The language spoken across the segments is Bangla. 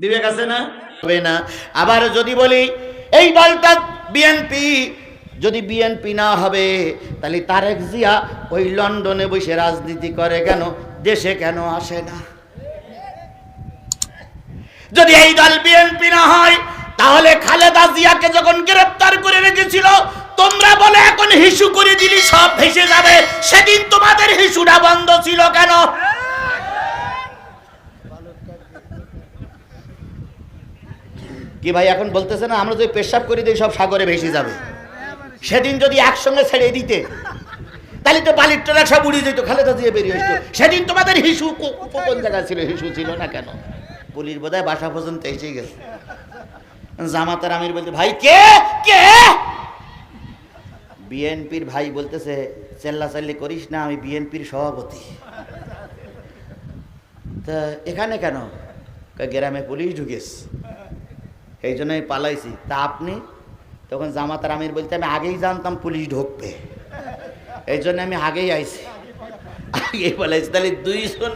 বিবেক আছে না। আবার যদি বলি, এই দলটা বিএনপি। যদি বিএনপি না হবে, তাহলে তারেক জিয়া ওই লন্ডনে বসে রাজনীতি করে কেন? দেশে কেন আসে না? যদি এই দল বিএনপি না হয়, তাহলে খালেদা জিয়াকে যখন গ্রেপ্তার করে রেখেছিল, তোমরা বলে এখন হিসু করে দিলি, সব ভেসে যাবে। সেদিন তোমাদের হিসুটা বন্ধ ছিল কেন? কি ভাই এখন বলতেছে না, আমরা যদি পেশাব করে দিই সব সাগরে ভেসে যাবে। সেদিন যদি একসঙ্গে ছেড়ে দিতে, তাহলে তো বালির ট্রাক সব উড়িয়ে যেত, খালেদা দিয়ে বেরিয়ে আসতো। সেদিন তোমাদের হিসু কোন জায়গায় ছিল? হিসু ছিল না কেন? পুলিশ বোধহয় বাসা পর্যন্ত এসে গেছে। জামাতার আমির বলতে, ভাই, কে? কে? বিএনপির ভাই বলতেছে, চেল্লা চাল্লি করিস না, আমি বিএনপির সভাপতি। তা এখানে কেন? গ্রামে পুলিশ ঢুকেছে। এই জন্য আমি পালাইছি। তা আপনি? তখন জামাতার আমির বলতে আমি আগেই জানতাম পুলিশ ঢুকবে। এই জন্য আমি আগেই আইছি। আগেই পালাইছি। তাহলে দুইজন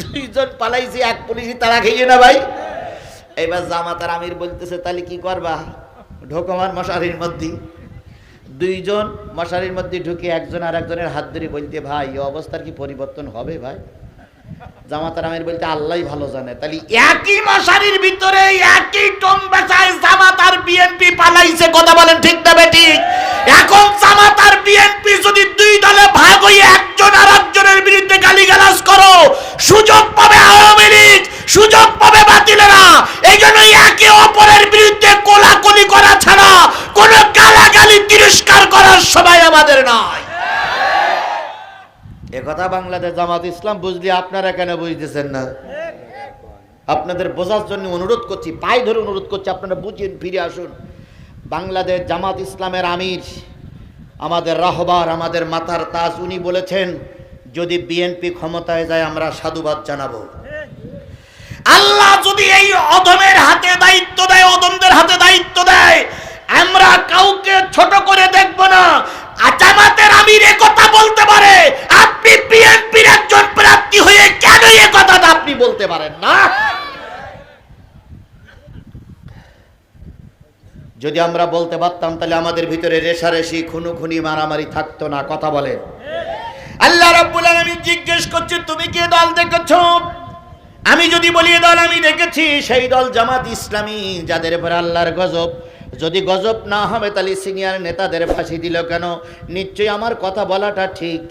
দুইজন পালাইছি, এক পুলিশই তারা খেয়ে না ভাই। এবার জামাতার আমির বলতেছে, তাহলে কি করবা? ঢোকমার মশারির মধ্যে। দুইজন মশারির মধ্যে ঢুকে একজন আর একজনের হাত ধরে বলতে, ভাই, এই অবস্থার কি পরিবর্তন হবে ভাই? জামাতার আমির বলতে, আল্লাহ ভালো জানে। তাহলে একই মশারির ভিতরে একই পালাইছে, কথা বলেন ঠিক না বেটি এখন জামাত আর বিএনপি যদি দুই দলে ভাগ হয়ে একজন আর একজনের বিরুদ্ধে গালিগালাজ করো, সুযোগ পাবে আওয়ামী লীগ, সুযোগ পাবে বাতিলেরা। এই জন্য একে অপরের বিরুদ্ধে কোলাকুলি করা ছাড়া কোনো গালাগালি তিরস্কার করার সময় আমাদের নয় একথা বাংলাদেশ জামাত ইসলাম বুঝলি আপনারা কেন বুঝতেছেন না? আপনাদের বোঝার জন্য অনুরোধ করছি, পায়ে ধরে অনুরোধ করছি, আপনারা বুঝেন, ফিরে আসুন। বাংলাদেশ জামাত ইসলামের আমির, আমাদের রাহবার, আমাদের মাতার তাজ, উনি বলেছেন, যদি বিএনপি ক্ষমতায় যায়, আমরা সাধুবাদ জানাব। আল্লাহ যদি এই অধমের হাতে দায়িত্ব দেয়, অধমদের হাতে দায়িত্ব দেয়, আমরা কাউকে ছোট করে দেখব না। আর জামাতের আমির কথা বলতে পারে, আপনি বিএনপির একজন প্রার্থী হয়ে কেন এ কথাটা আপনি বলতে পারেন না? যদি আমরা বলতে পারতাম তাহলে আমাদের ভিতরে রেশারেশি খুনুখুনি মারামারি থাকতো না। কথা বলে আল্লাহ রাব্বুল আলামিন জিজ্ঞেস করছে তুমি কি দল দেখেছ? আমি যদি বলি দল আমি দেখেছি। সেই দল জামাত ইসলামী যাদের উপর আল্লাহর গজব। যদি গজব না হবে তাহলে সিনিয়র নেতাদের ফাঁসি দিল কেন? নিশ্চয়ই আমার কথা বলাটা ঠিক।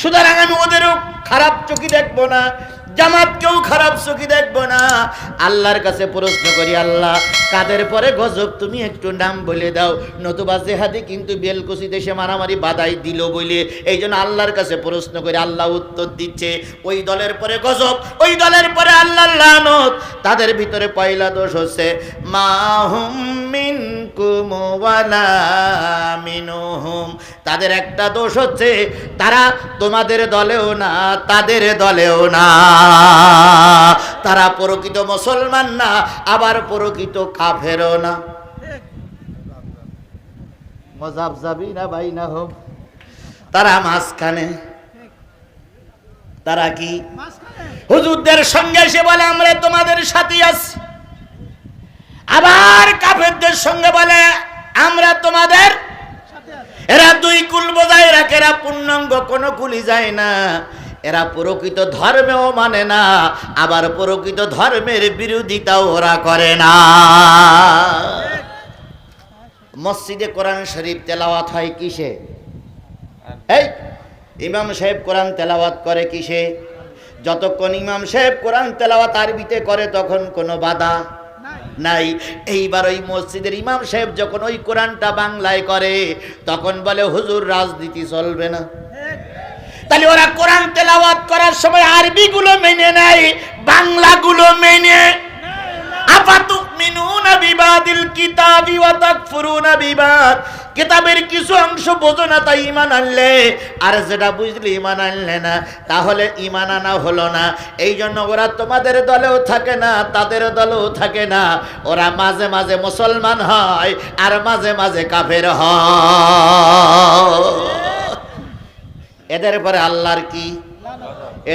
সুতরাং আমি ওদেরও খারাপ চোখে দেখব না। জামাতকেও খারাপ চোখে দেখব না। আল্লাহর কাছে প্রশ্ন করি, আল্লাহ, কাদের পরে গজব? তুমি একটু নাম বলে দাও। নতুবা জেহাদি কিন্তু বেলকুচি দেশে মারামারি বাধাই দিল বলে। এই জন্য আল্লাহর কাছে প্রশ্ন করে, আল্লাহ উত্তর দিচ্ছে, ওই দলের পরে গজব, ওই দলের পরে আল্লাহ তাদের ভিতরে পয়লা দোষ হচ্ছে মাহুম মিনকুম ওয়ালা মিনহুম তাদের একটা দোষ হচ্ছে তারা তোমাদের দলেও না তাদের দলেও না। তারা প্রকৃত মুসলমান না আবার প্রকৃত কাফেরও না। মজাব যাবি না ভাই না হোক তারা মাঝখানে। তারা কি? হুজুরদের সঙ্গে এসে বলে আমরা তোমাদের সাথে আছি। আবার কাফেরদের সঙ্গে বলে, আমরা তোমাদের এরা দুই কুল বোঝায় রাখে, এরা পূর্ণাঙ্গ, কোনো কুলি যায় না। এরা প্রকৃত ধর্মেও মানে না, আবার প্রকৃত ধর্মের বিরোধিতাও ওরা করে না। মসজিদে কোরআন শরীফ তেলাওয়াত হয় কিসে? এই, ইমাম সাহেব কোরআন তেলাওয়াত করে কিসে? যতক্ষণ ইমাম সাহেব কোরআন তেলাওয়াত আরবিতে করে, তখন কোনো বাধা নাই। এইবার ওই মসজিদের ইমাম সাহেব যখন ওই কোরআনটা বাংলায় করে, তখন বলে, হুজুর, রাজনীতি চলবে না। তাহলে ওরা কোরআন তেলাওয়াত করার সময় আরবি গুলো মেনে নেয়, বাংলাগুলো মেনে। আফাতুমিনুনা বিবাদিল কিতাবি ওয়া তাকফুরুনা বিবাদ। কিতাবের কিছু অংশ বোঝো না তাই ইমান আনলে। আর যেটা বুঝলে ইমান আনলে না, তাহলে ইমান আনা হলো না। এই জন্য ওরা তোমাদের দলেও থাকে না, তাদের দলেও থাকে না। ওরা মাঝে মাঝে মুসলমান হয় আর মাঝে মাঝে কাফের হয়। এদের পরে আল্লাহর কি?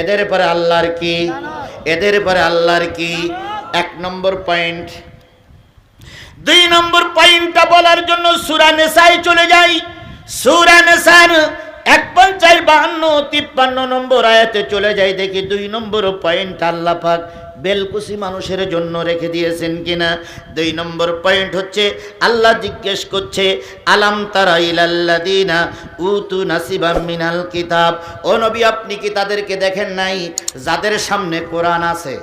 এদের পরে আল্লাহর কি? এদের পরে আল্লাহর কি? এক নম্বর পয়েন্ট দুই নম্বর পয়েন্টটা বলার জন্য সুরা নেশায় চলে যাই। সুরা নেশার এক পঞ্চাশ বাহান্ন, তিপ্পান্ন নম্বর আয়াতে চলে যাই। দেখি দুই নম্বর পয়েন্ট আল্লাহ পাক মানুষের জন্য রেখে দিয়েছেন কিনা। দুই নম্বর পয়েন্ট হচ্ছে, আল্লাহ জিজ্ঞেস করছে, আলাম তারা ইলাল্লাদিনা উতু নাসিবাম মিনাল কিতাব। ও নবী, আপনি কি তাদেরকে দেখেন নাই? যাদের সামনে কোরআন আছে।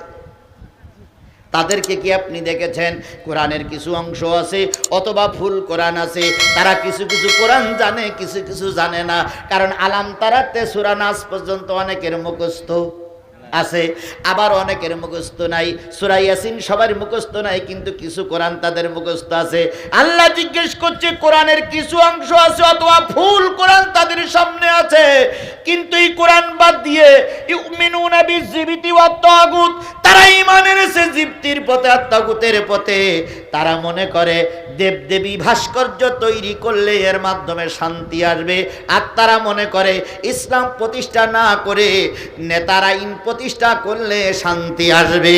তাদেরকে কি আপনি দেখেছেন? কোরআনের কিছু অংশ আছে, অথবা ফুল কোরআন আছে। তারা কিছু কিছু কোরআন জানে, কিছু কিছু জানে না। কারণ আলাম তারাতে সুরা নাস পর্যন্ত অনেকের মুখস্থ আছে, আবার অনেকের মুখস্থ নাই। সুরা ইয়াসিন সবার মুখস্থ নাই, কিন্তু কিছু কোরআন তাদের মুখস্থ আছে। আল্লাহ জিজ্ঞেস করছে, কোরআনের কিছু অংশ আছে অথবা ফুল কোরআন তাদের সামনে আছে? কিন্তু এই কোরআন বাদ দিয়ে ইউমিনুনা বিজিবিতি ওয়াত তাগুত তারা ইমানের এনেছে জীপ্তির পথে, আত্মাগুতের পথে, তারা মনে করে দেবদেবী ভাস্কর্য তৈরি করলে এর মাধ্যমে শান্তি আসবে। আর তারা মনে করে ইসলাম প্রতিষ্ঠা না করে, নেতারা ইন প্রতিষ্ঠা করলে শান্তি আসবে।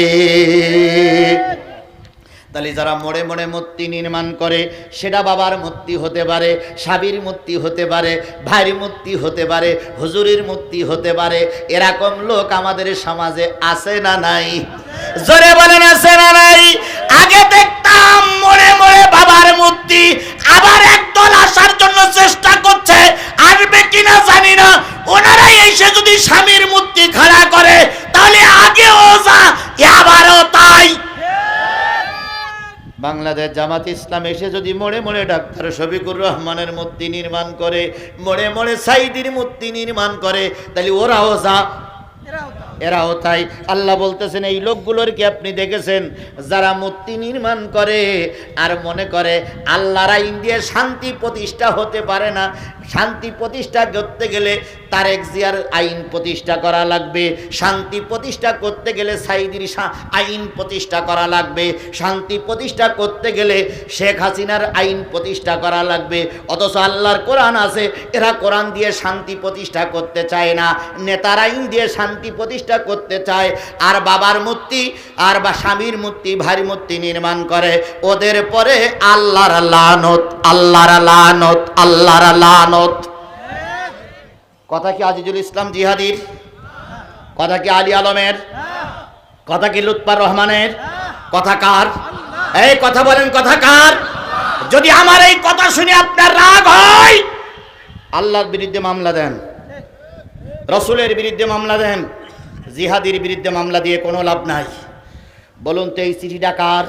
তাহলে যারা মরে মোড়ে মূর্তি নির্মাণ করে, সেটা বাবার মূর্তি হতে পারে সাবির মূর্তি হতে পারে, ভাইয়ের মূর্তি হতে পারে, হুজুরির মূর্তি হতে পারে, এরকম লোক আমাদের সমাজে আছে না নাই? জোরে বলেন, আছে না নাই আগে দেখতাম মোড়ে মোড়ে বাবার মূর্তি আবার একদল আসার জন্য চেষ্টা করছে আসবে কিনা জানি না ওনারাই এসে যদি স্বামীর মূর্তি খাড়া করে তাহলে আগেও যা আবারও তাই বাংলাদেশ জামাত ইসলাম এসে যদি মোড়ে মোড়ে ডাক্তার শফিকুর রহমানের মূর্তি নির্মাণ করে মোড়ে মোড়ে সাইদির মূর্তি নির্মাণ করে তাহলে ওরাও যা। এরাও তাই। আল্লাহ বলতেছেন এই লোকগুলোর কি আপনি দেখেছেন? যারা মূর্তি নির্মাণ করে আর মনে করে আল্লাহর আইন দিয়ে শান্তি প্রতিষ্ঠা হতে পারে না শান্তি প্রতিষ্ঠা করতে গেলে তারেক জিয়ার আইন প্রতিষ্ঠা করা লাগবে। শান্তি প্রতিষ্ঠা করতে গেলে সাইদির আইন প্রতিষ্ঠা করা লাগবে। শান্তি প্রতিষ্ঠা করতে গেলে শেখ হাসিনার আইন প্রতিষ্ঠা করা লাগবে। অথচ আল্লাহর কোরআন আছে, এরা কোরআন দিয়ে শান্তি প্রতিষ্ঠা করতে চায় না। নেতার আইন দিয়ে শান্তি প্রতিষ্ঠা করতে চায়। আর বাবার মূর্তি, আর বা স্বামীর মূর্তি ভারী মূর্তি নির্মাণ করে। ওদের পরে আল্লাহর লানত আল্লাহর লানত আল্লাহর লানত। কথা কি আজিজুল ইসলাম জিহাদির? কথা কি আলী আলমের? কথা কি লুৎপার রহমানের? কথা কার? এই কথা বলেন, কথা কার? যদি আমার এই কথা শুনে আপনার রাগ হয়, আল্লাহর বিরুদ্ধে মামলা দেন, রসুলের বিরুদ্ধে মামলা দেন, জিহাদির বিরুদ্ধে মামলা দিয়ে কোনো লাভ নাই। বলুন তো এই চিঠিটা কার?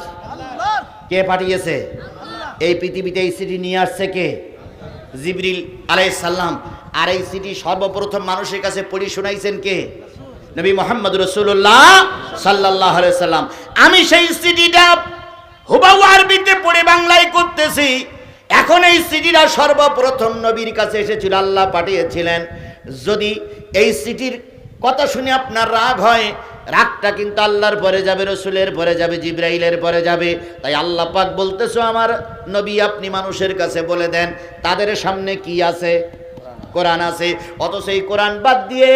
কে পাঠিয়েছে? এই পৃথিবীতে এই চিঠি নিয়ে আসছে কে? জিবরিল আলাই সাল্লাম আর এই সিটি সর্বপ্রথম মানুষের কাছে পড়ি শোনাইছেন কে? নবী মোহাম্মদ রসুল্লাহ সাল্লাহ সাল্লাম। আমি সেই সিটিটা হুবাউ আরবিতে পড়ে বাংলায় করতেছি। এখন এই চিঠিটা সর্বপ্রথম নবীর কাছে এসেছিল, আল্লাহ পাঠিয়েছিলেন। যদি এই চিঠির কথা শুনে আপনার রাগ হয়। রাগটা কিন্তু আল্লাহর পরে যাবে, রসুলের পরে যাবে, জিব্রাইলের পরে যাবে। তাই আল্লাহ পাক বলতেছো আমার নবী, আপনি মানুষের কাছে বলে দেন, তাদের সামনে কি আছে? কোরআন আছে, অথচ এই কোরআন বাদ দিয়ে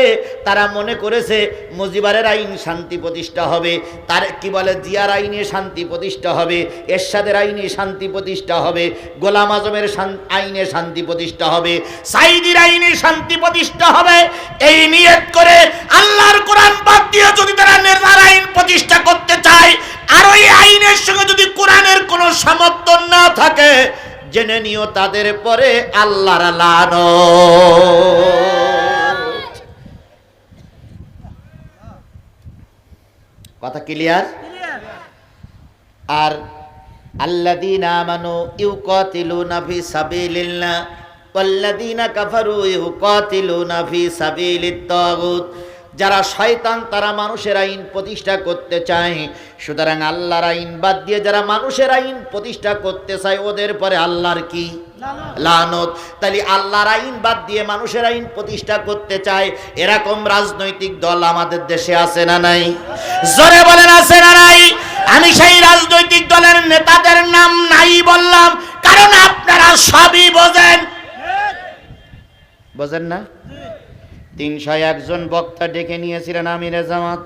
তারা মনে করেছে মজিবারের আইন শান্তি প্রতিষ্ঠা হবে, তার কি বলে, জিয়ার আইনে শান্তি প্রতিষ্ঠা হবে, এরশাদের আইনে শান্তি প্রতিষ্ঠা হবে, গোলাম আজমের আইনে শান্তি প্রতিষ্ঠা হবে সাইদির আইনে শান্তি প্রতিষ্ঠা হবে, এই নিয়ত করে আল্লাহর কোরআন বাদ দিয়ে যদি তারা নেতার আইন প্রতিষ্ঠা করতে চায়, আর ওই আইনের সঙ্গে যদি কোরআনের কোনো সমর্থন না থাকে জেনে নিও তাদের পরে আল্লাহর কথা ক্লিয়ার? আর আল্লাযীনা আমানু ইউকাতিলুনা ফি সাবিলিল্লাহ, ওয়াল্লাযীনা কাফারু ইউকাতিলুনা ফি সাবিলিত তাগুত। যারা শয়তান তারা মানুষের আইন প্রতিষ্ঠা করতে চায়। সুতরাং আল্লাহর আইন বাদ দিয়ে যারা মানুষের আইন প্রতিষ্ঠা করতে চায় ওদের পরে আল্লাহর কি? লানত। তাহলে আল্লাহর আইন বাদ দিয়ে মানুষের আইন প্রতিষ্ঠা করতে চায় এরকম রাজনৈতিক দল আমাদের দেশে আছে না নাই? জোরে বলেন আছে না নাই? আমি সেই রাজনৈতিক দলের নেতাদের নাম নাই বললাম কারণ আপনারা সবই বোঝেন। বোঝেন না? তিনশো একজন বক্তা ডেকে নিয়েছিলেন আমিরে জামাত।